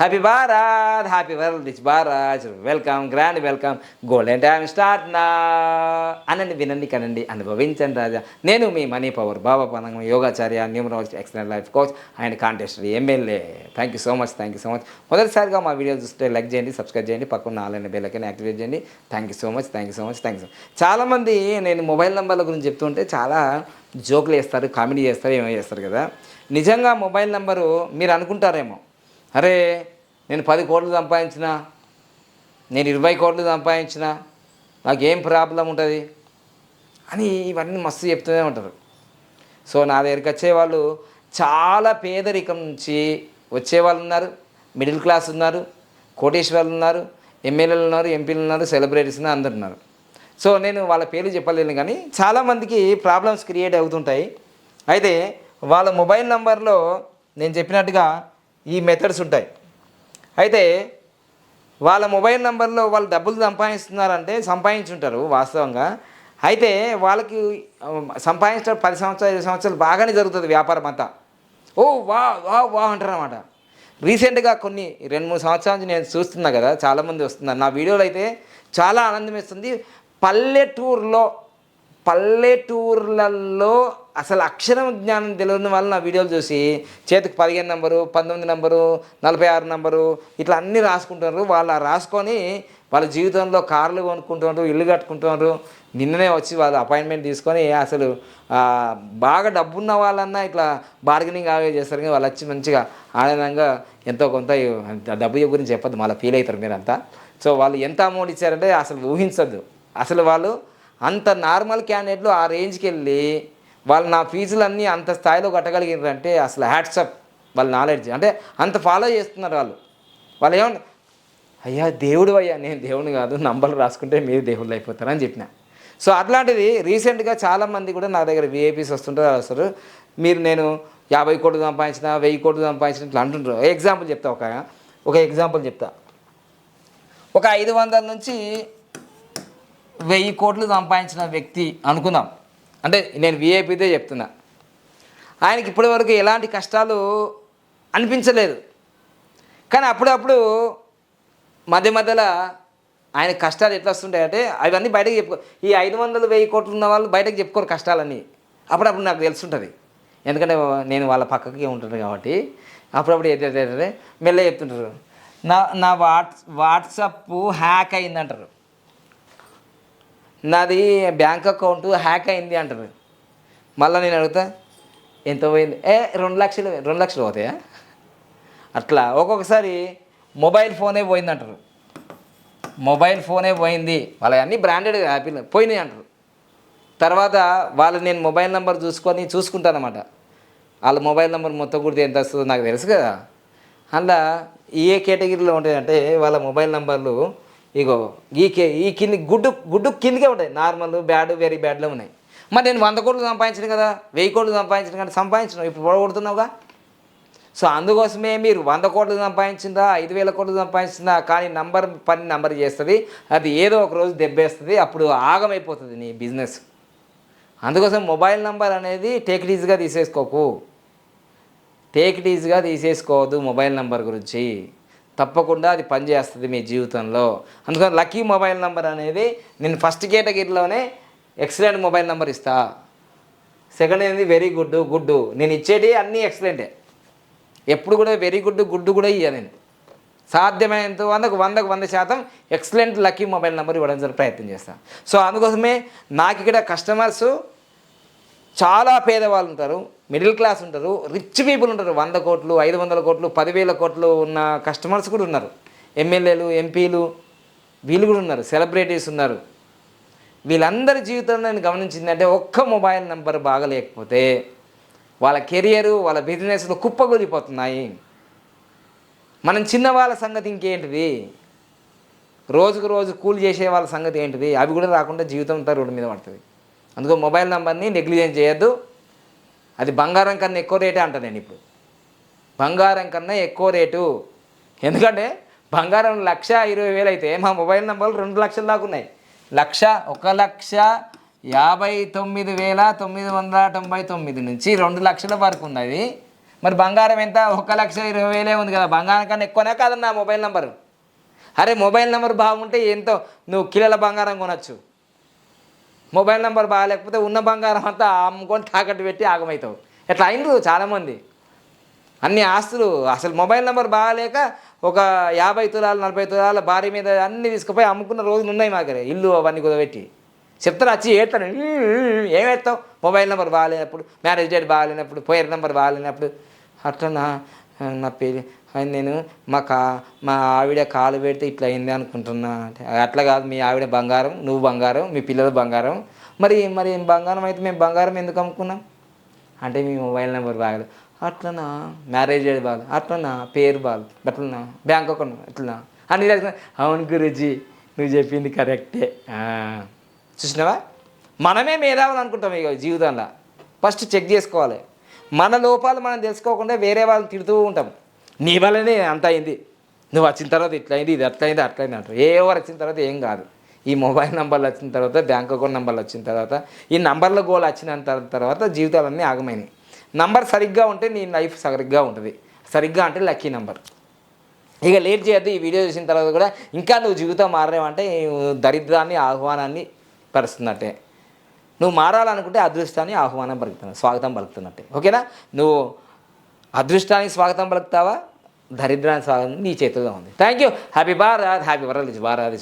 Happy Bharat happy world rich Bharat welcome grand welcome golden time start నా అనండి వినండి కనండి అనుభవించండి రాజా. నేను మీ మనీ పవర్ బాబా పనంగం యోగాచార్య numerology excellent life coach and contester MLA. Thank you so much thank you so much మొదటిసారిగా మా వీడియో చూస్తే లైక్ చేయండి సబ్స్క్రైబ్ చేయండి పక్కన ఆన్లైన్ బెల్లకని యాక్టివేట్ చేయండి. Thank you so much thank you so much thank you చాలామంది నేను మొబైల్ నెంబర్ల గురించి చెప్తుంటే చాలా జోకులు వేస్తారు కామెడీ చేస్తారు ఏమో చేస్తారు కదా. నిజంగా మొబైల్ నెంబరు మీరు అనుకుంటారేమో. అరే నేను పది కోట్లు సంపాదించిన నేను ఇరవై కోట్లు సంపాదించిన నాకేం ప్రాబ్లం ఉంటుంది? అని ఇవన్నీ మస్తు చెప్తూనే ఉంటారు. సో నా దగ్గరికి వచ్చేవాళ్ళు చాలా పేదరికం నుంచి వచ్చేవాళ్ళు ఉన్నారు మిడిల్ క్లాస్ ఉన్నారు కోటేశ్వర్లు ఉన్నారు ఎమ్మెల్యేలు ఉన్నారు ఎంపీలు ఉన్నారు సెలబ్రిటీస్ ఉన్నారు అందరు ఉన్నారు. సో నేను వాళ్ళ పేర్లు చెప్పలేను కానీ చాలామందికి ప్రాబ్లమ్స్ క్రియేట్ అవుతుంటాయి. అయితే వాళ్ళ మొబైల్ నెంబర్లో నేను చెప్పినట్టుగా ఈ మెథడ్స్ ఉంటాయి. అయితే వాళ్ళ మొబైల్ నెంబర్లో వాళ్ళు డబ్బులు సంపాదిస్తున్నారంటే సంపాదించుంటారు వాస్తవంగా. అయితే వాళ్ళకి సంపాదించడం పది సంవత్సరాలు ఐదు సంవత్సరాలు బాగానే జరుగుతుంది వ్యాపారం అంతా. ఓ వా వా వా అంటారు అనమాట రీసెంట్గా కొన్ని రెండు మూడు సంవత్సరాల నుంచి నేను చూస్తున్నా కదా చాలామంది వస్తున్నారు. నా వీడియోలో అయితే చాలా ఆనందం ఇస్తుంది పల్లెటూరులో పల్లెటూర్లలో అసలు అక్షరం జ్ఞానం తెలియని వాళ్ళు నా వీడియోలు చూసి చేతికి పదిహేను నెంబరు పంతొమ్మిది నంబరు నలభై ఆరు నెంబరు ఇట్లా అన్నీ రాసుకుంటున్నారు. వాళ్ళు రాసుకొని వాళ్ళ జీవితంలో కార్లు కొనుక్కుంటున్నారు ఇల్లు కట్టుకుంటున్నారు. నిన్ననే వచ్చి వాళ్ళు అపాయింట్మెంట్ తీసుకొని అసలు బాగా డబ్బున్న వాళ్ళన్నా ఇట్లా బార్గెనింగ్ అవే చేస్తారు కానీ వాళ్ళు వచ్చి మంచిగా ఆనందంగా ఎంతో కొంత డబ్బు గురించి చెప్పద్దు. మళ్ళీ ఫీల్ అవుతారు మీరంతా. సో వాళ్ళు ఎంత అమౌంట్ ఇచ్చారంటే అసలు ఊహించద్దు. అసలు వాళ్ళు అంత నార్మల్ క్యాండిడేట్లు ఆ రేంజ్కి వెళ్ళి వాళ్ళు నా ఫీజులన్నీ అంత స్థాయిలో కట్టగలిగినారంటే అసలు హ్యాట్సప్ వాళ్ళ నాలెడ్జ్ అంటే అంత ఫాలో చేస్తున్నారు వాళ్ళు. వాళ్ళు ఏమన్నా అయ్యా దేవుడు అయ్యా నేను దేవుడు కాదు నంబర్లు రాసుకుంటే మీరు దేవుళ్ళు అయిపోతారని చెప్పిన. సో అట్లాంటిది రీసెంట్గా చాలామంది కూడా నా దగ్గర విఐపీస్ వస్తుంటారు వస్తారు మీరు నేను యాభై కోట్లు సంపాదించిన వెయ్యి కోట్లు సంపాదించిన ఇట్లా అంటుంటారు ఎగ్జాంపుల్ చెప్తా ఒక ఒక ఎగ్జాంపుల్ చెప్తా. ఒక ఐదు వందల నుంచి వెయ్యి కోట్లు సంపాదించిన వ్యక్తి అనుకుందాం. అంటే నేను విఐపీదే చెప్తున్నా. ఆయనకి ఇప్పటివరకు ఎలాంటి కష్టాలు అనిపించలేదు. కానీ అప్పుడప్పుడు మధ్య మధ్యలో ఆయన కష్టాలు ఎట్లా వస్తుంటాయంటే అవన్నీ బయటకు చెప్పుకో ఈ ఐదు వందలు వెయ్యి కోట్లు ఉన్న వాళ్ళు బయటకు చెప్పుకోరు కష్టాలన్నీ అప్పుడప్పుడు నాకు తెలుస్తుంటుంది. ఎందుకంటే నేను వాళ్ళ పక్కకి ఉంటాను కాబట్టి అప్పుడప్పుడు ఏదైతే మెల్ల చెప్తుంటారు. నా నా వాట్స్ వాట్సప్ హ్యాక్ అయిందంటారు. నాది బ్యాంక్ అకౌంట్ హ్యాక్ అయింది అంటారు మళ్ళీ నేను అడుగుతా ఎంత పోయింది? ఏ రెండు లక్షలు రెండు లక్షలు పోతాయా? అట్లా ఒక్కొక్కసారి మొబైల్ ఫోనే పోయింది అంటారు. మొబైల్ ఫోనే పోయింది. వాళ్ళ అన్నీ బ్రాండెడ్ యాపిల్ పోయినాయి అంటారు. తర్వాత వాళ్ళు నేను మొబైల్ నెంబర్ చూసుకొని చూసుకుంటానమాట. వాళ్ళ మొబైల్ నెంబర్ మొత్తం కూడా ఎంత వస్తుందో నాకు తెలుసు కదా. అందులో ఏ కేటగిరీలో ఉంటాయంటే వాళ్ళ మొబైల్ నెంబర్లు ఇగో ఈ కే ఈ కింది గుడ్డు గుడ్డు కిందికే ఉంటాయి. నార్మల్ బ్యాడ్ వెరీ బ్యాడ్లో ఉన్నాయి. మరి నేను వంద కోట్లు సంపాదించిన కదా? వెయ్యి కోట్లు సంపాదించిన కదా? సంపాదించిన. ఇప్పుడు పొడగొడుతున్నావుగా సో అందుకోసమే మీరు వంద కోట్లు సంపాదించిందా? ఐదు వేల కోట్లు సంపాదించిందా? కానీ నంబర్ పని నంబర్ చేస్తుంది. అది ఏదో ఒక రోజు దెబ్బేస్తుంది. అప్పుడు ఆగమైపోతుంది నీ బిజినెస్. అందుకోసం మొబైల్ నంబర్ అనేది టేక్ ఇట్ ఈజీగా తీసేసుకోకు. టేక్ ఇట్ ఈజీగా తీసేసుకోవద్దు మొబైల్ నంబర్ గురించి. తప్పకుండా అది పనిచేస్తుంది మీ జీవితంలో. అందుకని లక్కీ మొబైల్ నెంబర్ అనేది నేను ఫస్ట్ కేటగిరీలోనే ఎక్సలెంట్ మొబైల్ నెంబర్ ఇస్తా. సెకండ్ ఏంది వెరీ గుడ్ గుడ్ నేను ఇచ్చేటి అన్నీ ఎక్సలెంటే. ఎప్పుడు కూడా వెరీ గుడ్ గుడ్ కూడా ఇయ్యా నేను. సాధ్యమైనంత వందకు వందకు వంద శాతం ఎక్సలెంట్ లక్కీ మొబైల్ నెంబర్ ఇవ్వడానికి జర ప్రయత్నం చేస్తాను సో అందుకోసమే నాకు ఇక్కడ కస్టమర్స్ చాలా పేదవాళ్ళు ఉంటారు. మిడిల్ క్లాస్ ఉంటారు రిచ్ పీపుల్ ఉంటారు. వంద కోట్లు ఐదు వందల కోట్లు పదివేల కోట్లు ఉన్న కస్టమర్స్ కూడా ఉన్నారు. ఎమ్మెల్యేలు ఎంపీలు వీళ్ళు కూడా ఉన్నారు సెలబ్రిటీస్ ఉన్నారు. వీళ్ళందరి జీవితంలో నేను గమనించిందంటే ఒక్క మొబైల్ నెంబర్ బాగలేకపోతే వాళ్ళ కెరియరు వాళ్ళ బిజినెస్లు కుప్పగొలిపోతున్నాయి మనం చిన్న వాళ్ళ సంగతి ఇంకేంటిది? రోజుకు రోజు కూలి చేసే వాళ్ళ సంగతి ఏంటిది? అవి కూడా రాకుండా జీవితం అంతా రోడ్డు మీద పడుతుంది. అందుకో మొబైల్ నెంబర్ని నెగ్లిజెన్స్ చేయొద్దు. అది బంగారం కన్నా ఎక్కువ రేటే అంట నేను ఇప్పుడు. బంగారం కన్నా ఎక్కువ రేటు. ఎందుకంటే బంగారం లక్ష ఇరవై వేలు అయితే మా మొబైల్ నెంబర్లు రెండు లక్షల దాకా ఉన్నాయి. లక్ష ఒక లక్ష యాభై తొమ్మిది వేల తొమ్మిది వందల తొంభై తొమ్మిది నుంచి రెండు లక్షల వరకు ఉన్నది. మరి బంగారం ఎంత? ఒక లక్ష ఇరవై వేలే ఉంది కదా. బంగారం కన్నా ఎక్కువనే కాదన్న మొబైల్ నెంబరు. అరే మొబైల్ నెంబర్ బాగుంటే ఎంతో. నువ్వు కిలోల బంగారం కొనచ్చు. మొబైల్ నెంబర్ బాగాలేకపోతే ఉన్న బంగారం అంతా అమ్ముకొని తాకట్టు పెట్టి ఆగమవుతావు ఎట్లా? అయినరు చాలామంది. అన్ని ఆస్తులు అసలు మొబైల్ నెంబర్ బాగాలేక ఒక యాభై తులాలు నలభై తులాల భార్య మీద అన్ని తీసుకుపోయి అమ్ముకున్న రోజులు ఉన్నాయి మాకు ఇల్లు అవన్నీ కుదబెట్టి చెప్తారు? వచ్చి ఏస్తాను ఏమేస్తావు మొబైల్ నెంబర్ బాగాలేనప్పుడు మ్యారేజ్ డేట్ బాగాలేనప్పుడు పోయర్ నెంబర్ బాగాలేనప్పుడు. అట్లా నా నా పేరు అని నేను మా కా మా ఆవిడ కాలు పెడితే ఇట్లా అయింది అనుకుంటున్నా. అంటే అట్లా కాదు మీ ఆవిడ బంగారం నువ్వు బంగారం మీ పిల్లలు బంగారం. మరి మరి బంగారం అయితే మేము బంగారం ఎందుకు అమ్ముకున్నాం? అంటే మీ మొబైల్ నెంబర్ బాగలేదు. అట్లనా? మ్యారేజ్ అయ్యేది బాగా అట్లనా? పేరు బాగా అట్లనా? బ్యాంక్ అకౌంట్ అట్లనా? అని అవును గురుజీ నువ్వు చెప్పింది కరెక్టే. చూసినావా? మనమే మేధావులు అనుకుంటాం ఇక జీవితంలో. ఫస్ట్ చెక్ చేసుకోవాలి. మన లోపాలు మనం తెలుసుకోకుండా వేరే వాళ్ళని తిడుతూ ఉంటాం. నీ వల్లనే అంత అయింది. నువ్వు వచ్చిన తర్వాత ఇట్లా అయింది ఇది అట్లయింది అట్లయింది అంటారు. ఏ ఎవరు వచ్చిన తర్వాత ఏం కాదు. ఈ మొబైల్ నెంబర్లు వచ్చిన తర్వాత బ్యాంక్ అకౌంట్ నెంబర్లు వచ్చిన తర్వాత ఈ నంబర్ల గోల్ వచ్చిన తర్వాత జీవితాలన్నీ ఆగమైనవి నంబర్ సరిగ్గా ఉంటే నీ లైఫ్ సరిగ్గా ఉంటుంది. సరిగ్గా అంటే లక్కీ నెంబర్. ఇక లేట్ చేయద్దు ఈ వీడియో చూసిన తర్వాత కూడా ఇంకా నువ్వు జీవితం మారేవంటే దరిద్రాన్ని ఆహ్వానాన్ని పరుస్తున్నట్టే. నువ్వు మారాలనుకుంటే అదృష్టాన్ని ఆహ్వానం పలుకుతున్నావు స్వాగతం పలుకుతున్నట్టే. ఓకేనా? నువ్వు అదృష్టానికి స్వాగతం పలుకుతావా? దరిద్రాన్ని స్వాగతం నీ చేతుల్లో ఉంది. Thank you happy Bharat happy వరలిజ్ Bharat